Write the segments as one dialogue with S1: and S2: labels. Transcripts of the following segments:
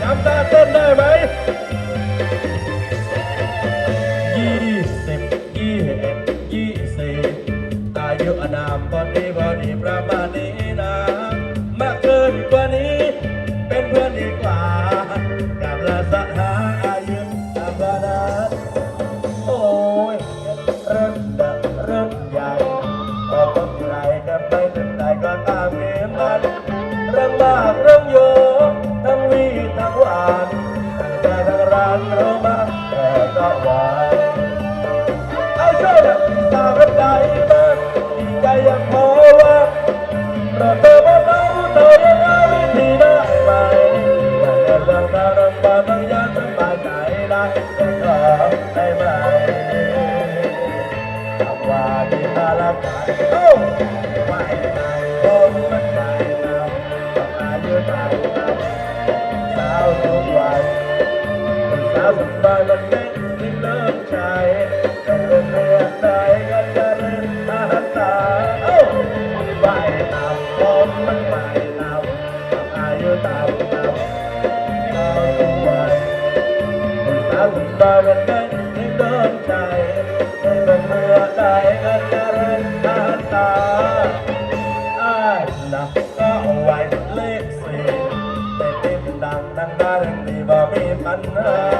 S1: จำตาเต้นได้ไหมยี่สิบยี่เอ็ดยี่สิบอายุอานามพอดีพอดีประมาณนี้นะมากเกินกว่านี้ เป็นเพื่อนดีกว่ากับละสหาอายุตามบานาโอ้ยเริ่มดักเริ่มใหญ่พอต้องไรกันไปถึงไหนก็ตามเกมมันเรื่องมากเรื่องโยานทั้งใจทั้งร้านโรมาแต่ก็หวานเอาช่วยนะตาเป็นใจากดีใจยังพอว่าเราเธอมาเมาเธอยังเอาวิธีได้ไหมแต่เรื่องราวเรื่องความต้องยากสบายใจได้แต่ขอได้ไหมคำว่าที่ตาละกันโอ้ วันคนสาวสบายมันเด็กที่เริ่มใจแต่เรื่องเรียนใดก็จะเริ่มตาตาโอ้ไม่นำผมมันไม่นำต้องอายุตายนำสาวทุกวันสาวสุดตาเป็นเด็กที่เริ่มใจ มี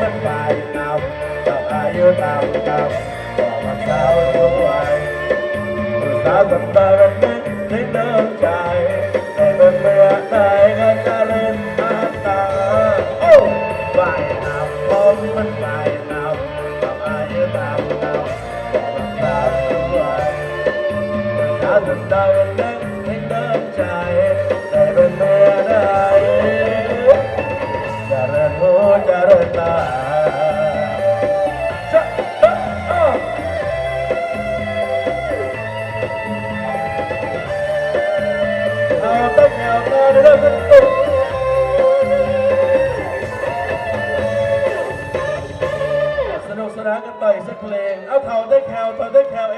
S1: มันไหวตามกับอายุตามตามบอกว่าสาวสวยสาวสันดานเด็กที่เดินใจให้เป็ สาวสันดานเด็กที่เดินใจให้เป็นเมื่อใดจะเริ่มหูจะเริ่มตาจะอ้อเอาตั้งแถวต่อเรื่องกันตุ๊สนุกสนานกันต่ออีกสักเพลง เอาเท่าได้แถวเท่าได้แคล